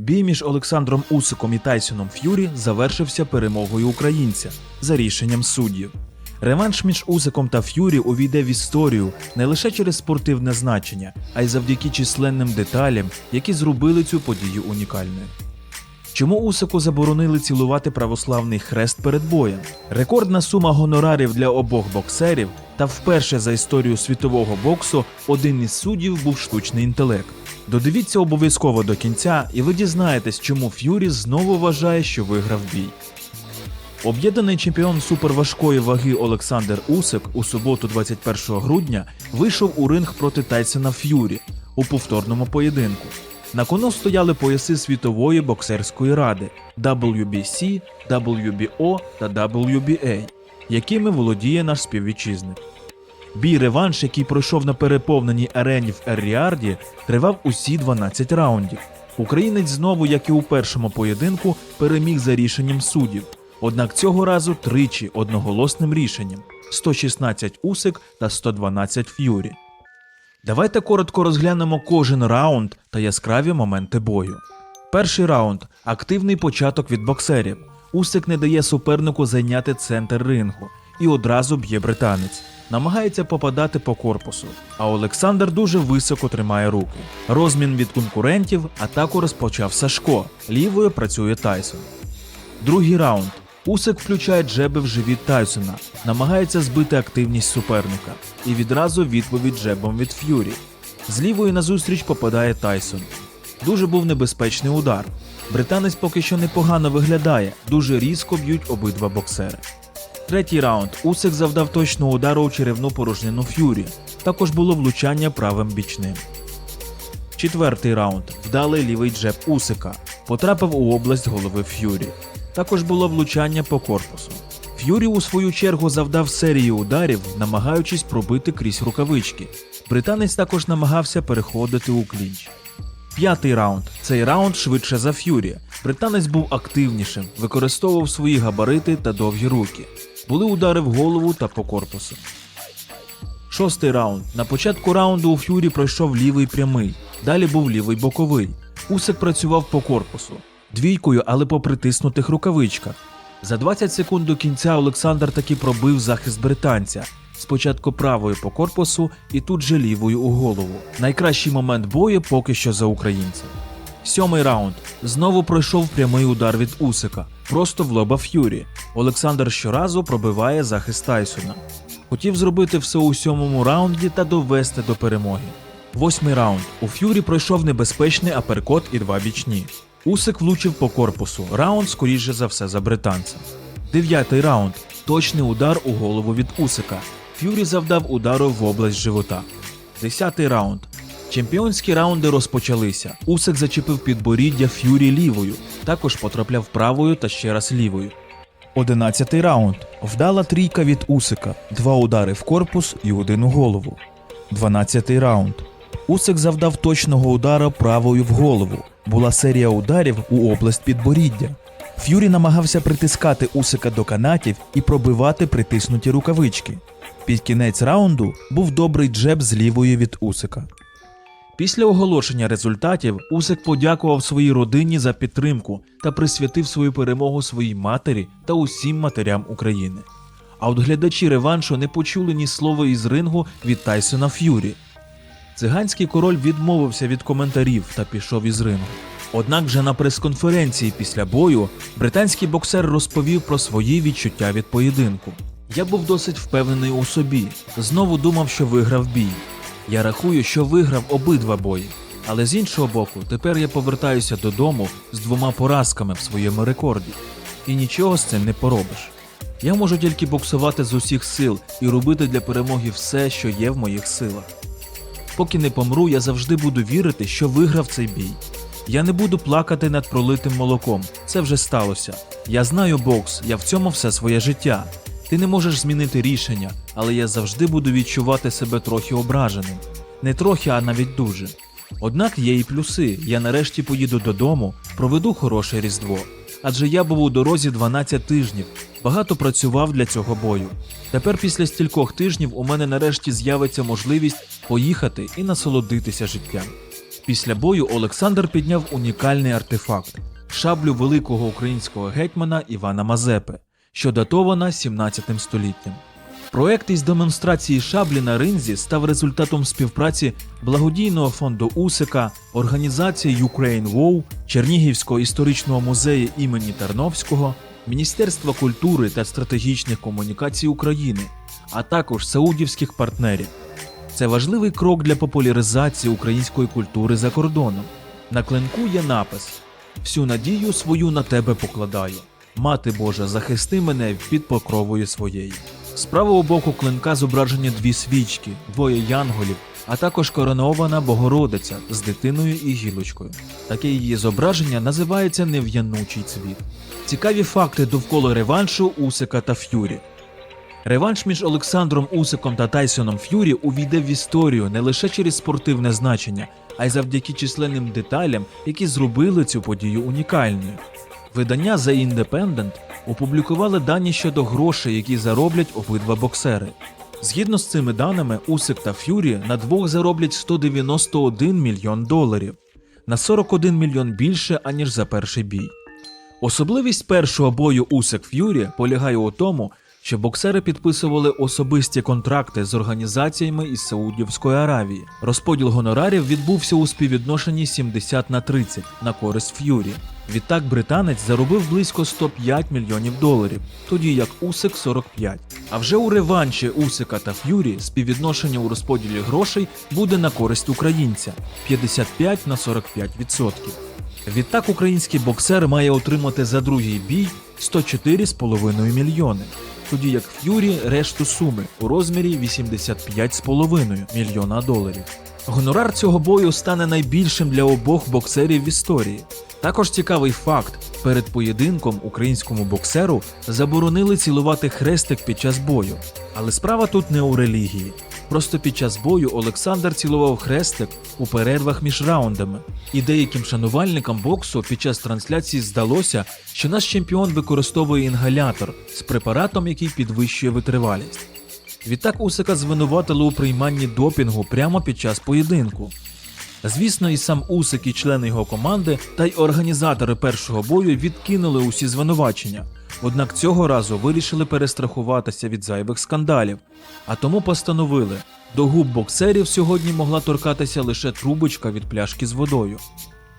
Бій між Олександром Усиком і Тайсоном Ф'юрі завершився перемогою українця за рішенням суддів. Реванш між Усиком та Ф'юрі увійде в історію не лише через спортивне значення, а й завдяки численним деталям, які зробили цю подію унікальною. Чому Усику заборонили цілувати православний хрест перед боєм? Рекордна сума гонорарів для обох боксерів та вперше за історію світового боксу один із суддів був штучний інтелект. Додивіться обов'язково до кінця, і ви дізнаєтесь, чому Ф'юрі знову вважає, що виграв бій. Об'єднаний чемпіон суперважкої ваги Олександр Усик у суботу, 21 грудня, вийшов у ринг проти Тайсона Ф'юрі у повторному поєдинку. На кону стояли пояси світової боксерської ради WBC, WBO та WBA, якими володіє наш співвітчизник. Бій реванш, який пройшов на переповненій арені в Ерріарді, тривав усі 12 раундів. Українець знову, як і у першому поєдинку, переміг за рішенням суддів. Однак цього разу тричі одноголосним рішенням 116 Усик та 112 Ф'юрі. Давайте коротко розглянемо кожен раунд та яскраві моменти бою. Перший раунд активний початок від боксерів. Усик не дає супернику зайняти центр рингу і одразу б'є британець. Намагається попадати по корпусу, а Олександр дуже високо тримає руки. Розмін від конкурентів атаку розпочав Сашко. Лівою працює Тайсон. Другий раунд. Усик включає джеби в живіт Тайсона, намагається збити активність суперника. І відразу відповідь джебом від Ф'юрі. З лівої назустріч попадає Тайсон. Дуже був небезпечний удар. Британець поки що непогано виглядає, дуже різко б'ють обидва боксери. Третій раунд. Усик завдав точного удару у черевну порожнину Ф'юрі. Також було влучання правим бічним. Четвертий раунд. Вдалий лівий джеб Усика. Потрапив у область голови Ф'юрі. Також було влучання по корпусу. Ф'юрі у свою чергу завдав серію ударів, намагаючись пробити крізь рукавички. Британець також намагався переходити у клінч. П'ятий раунд. Цей раунд швидше за Ф'юрі. Британець був активнішим, використовував свої габарити та довгі руки. Були удари в голову та по корпусу. Шостий раунд. На початку раунду у Ф'юрі пройшов лівий прямий, далі був лівий боковий. Усик працював по корпусу, двійкою, але по притиснутих рукавичках. За 20 секунд до кінця Олександр таки пробив захист британця. Спочатку правою по корпусу і тут же лівою у голову. Найкращий момент бою поки що за українцем. Сьомий раунд. Знову пройшов прямий удар від Усика, просто в лоба Ф'юрі. Олександр щоразу пробиває захист Тайсона. Хотів зробити все у сьомому раунді та довести до перемоги. Восьмий раунд. У Ф'юрі пройшов небезпечний аперкот і два бічні. Усик влучив по корпусу. Раунд, скоріше за все, за британцем. Дев'ятий раунд. Точний удар у голову від Усика. Ф'юрі завдав удару в область живота. Десятий раунд. Чемпіонські раунди розпочалися. Усик зачепив підборіддя Ф'юрі лівою, також потрапляв правою та ще раз лівою. Одинадцятий раунд. Вдала трійка від Усика, два удари в корпус і один у голову. Дванадцятий раунд. Усик завдав точного удара правою в голову. Була серія ударів у область підборіддя. Ф'юрі намагався притискати Усика до канатів і пробивати притиснуті рукавички. Під кінець раунду був добрий джеб з лівої від Усика. Після оголошення результатів Усик подякував своїй родині за підтримку та присвятив свою перемогу своїй матері та усім матерям України. А от глядачі реваншу не почули ні слова із рингу від Тайсона Ф'юрі. Циганський король відмовився від коментарів та пішов із рингу. Однак вже на прес-конференції після бою британський боксер розповів про свої відчуття від поєдинку. Я був досить впевнений у собі, знову думав, що виграв бій. Я рахую, що виграв обидва бої. Але з іншого боку, тепер я повертаюся додому з двома поразками в своєму рекорді. І нічого з цим не поробиш. Я можу тільки боксувати з усіх сил і робити для перемоги все, що є в моїх силах. Поки не помру, я завжди буду вірити, що виграв цей бій. Я не буду плакати над пролитим молоком. Це вже сталося. Я знаю бокс, я в цьому все своє життя. Ти не можеш змінити рішення, але я завжди буду відчувати себе трохи ображеним. Не трохи, а навіть дуже. Однак є і плюси. Я нарешті поїду додому, проведу хороше різдво. Адже я був у дорозі 12 тижнів, багато працював для цього бою. Тепер, після стількох тижнів, у мене нарешті з'явиться можливість поїхати і насолодитися життям. Після бою Олександр підняв унікальний артефакт шаблю великого українського гетьмана Івана Мазепи, що датована 17 століттям. Проект із демонстрації шаблі на ринзі став результатом співпраці благодійного фонду Усика, організації Ukraine WOW, Чернігівського історичного музею імені Тарновського, Міністерства культури та стратегічних комунікацій України, а також саудівських партнерів. Це важливий крок для популяризації української культури за кордоном. На клинку є напис: Всю надію свою на тебе покладаю. Мати Божа, захисти мене під покровою своєї. З правого боку клинка зображені дві свічки, двоє янголів, а також коронована Богородиця з дитиною і гілочкою. Таке її зображення називається нев'янучий цвіт. Цікаві факти довкола реваншу Усика та Ф'юрі. Реванш між Олександром Усиком та Тайсоном Ф'юрі увійде в історію не лише через спортивне значення, а й завдяки численним деталям, які зробили цю подію унікальною. Видання The Independent опублікували дані щодо грошей, які зароблять обидва боксери. Згідно з цими даними, Усик та Ф'юрі на двох зароблять 191 мільйон доларів, на 41 мільйон більше, аніж за перший бій. Особливість першого бою Усик Ф'юрі полягає у тому, що боксери підписували особисті контракти з організаціями із Саудівської Аравії. Розподіл гонорарів відбувся у співвідношенні 70 на 30 на користь Ф'юрі. Відтак британець заробив близько 105 мільйонів доларів, тоді як Усик 45. А вже у реванші Усика та Ф'юрі співвідношення у розподілі грошей буде на користь українця 55 на 45%. Відтак український боксер має отримати за другий бій 104,5 мільйони, тоді як Ф'юрі решту суми у розмірі 85,5 мільйона доларів. Гонорар цього бою стане найбільшим для обох боксерів в історії. Також цікавий факт: перед поєдинком українському боксеру заборонили цілувати хрестик під час бою. Але справа тут не у релігії. Просто під час бою Олександр цілував хрестик у перервах між раундами, і деяким шанувальникам боксу під час трансляції здалося, що наш чемпіон використовує інгалятор з препаратом, який підвищує витривалість. Відтак Усика звинуватили у прийманні допінгу прямо під час поєдинку. Звісно, і сам Усик, і члени його команди, та й організатори першого бою відкинули усі звинувачення. Однак цього разу вирішили перестрахуватися від зайвих скандалів, а тому постановили: до губ боксерів сьогодні могла торкатися лише трубочка від пляшки з водою.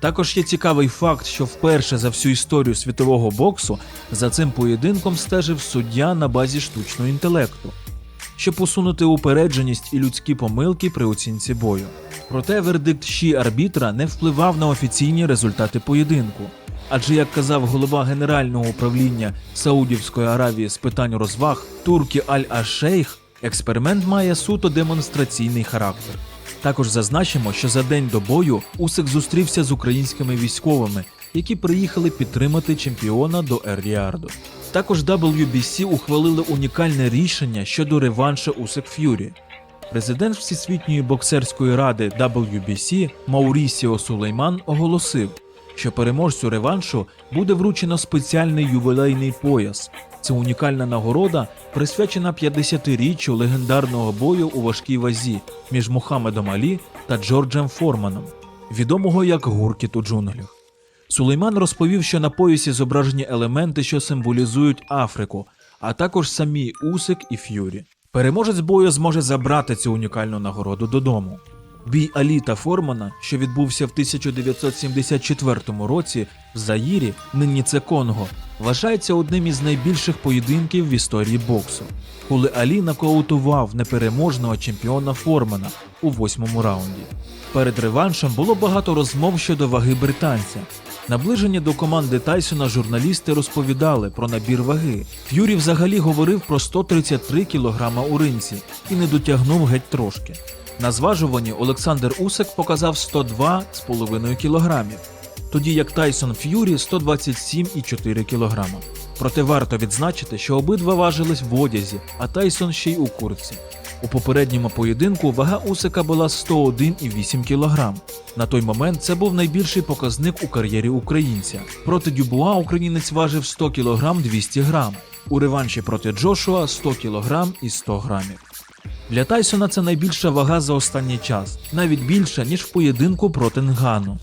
Також є цікавий факт, що вперше за всю історію світового боксу за цим поєдинком стежив суддя на базі штучного інтелекту щоб усунути упередженість і людські помилки при оцінці бою. Проте вердикт щі арбітра не впливав на офіційні результати поєдинку. Адже, як казав голова Генерального управління Саудівської Аравії з питань розваг Туркі Аль-Ашейх, експеримент має суто демонстраційний характер. Також зазначимо, що за день до бою Усик зустрівся з українськими військовими, які приїхали підтримати чемпіона до Ер-Ріарду. Також WBC ухвалили унікальне рішення щодо реваншу Усик Ф'юрі. Президент Всесвітньої боксерської ради WBC Маурісіо Сулейман оголосив, що переможцю реваншу буде вручено спеціальний ювілейний пояс. Це унікальна нагорода, присвячена 50-річчю легендарного бою у важкій вазі між Мухаммедом Алі та Джорджем Форманом, відомого як гуркіт у джунглях. Сулейман розповів, що на поясі зображені елементи, що символізують Африку, а також самі Усик і Ф'юрі. Переможець бою зможе забрати цю унікальну нагороду додому. Бій Алі та Формана, що відбувся в 1974 році в Заїрі, нині це Конго, вважається одним із найбільших поєдинків в історії боксу, коли Алі нокаутував непереможного чемпіона Формана у восьмому раунді. Перед реваншем було багато розмов щодо ваги британця. Наближені до команди Тайсона журналісти розповідали про набір ваги. Ф'юрі взагалі говорив про 133 кг у ринці і не дотягнув геть трошки. На зважуванні Олександр Усик показав 102,5 кг, тоді як Тайсон Ф'юрі 127,4 кг. Проте варто відзначити, що обидва важились в одязі, а Тайсон ще й у куртці. У попередньому поєдинку вага Усика була 101,8 кг. На той момент це був найбільший показник у кар'єрі українця. Проти Дюбуа українець важив 100 кг 200 г. У реванші проти Джошуа 100 кг і 100 грамів. Для Тайсона це найбільша вага за останній час, навіть більша, ніж в поєдинку проти Нгану.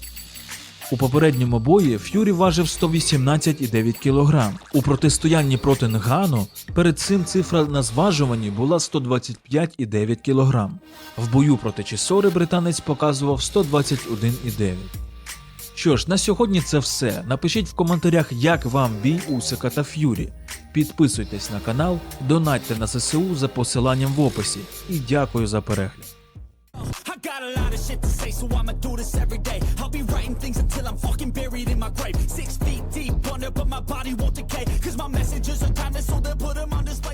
У попередньому бої Ф'юрі важив 118,9 кг. У протистоянні проти Нгану перед цим цифра на зважуванні була 125,9 кг. В бою проти Чісори британець показував 121,9. Що ж, на сьогодні це все. Напишіть в коментарях, як вам бій Усика та Ф'юрі. Підписуйтесь на канал, донатьте на ЗСУ за посиланням в описі. І дякую за перегляд. I got a lot of shit to say, so I'ma do this every day. I'll be writing things until I'm fucking buried in my grave. Six feet deep, wonder, but my body won't decay. Cause my messages are timeless, so they'll put them on display.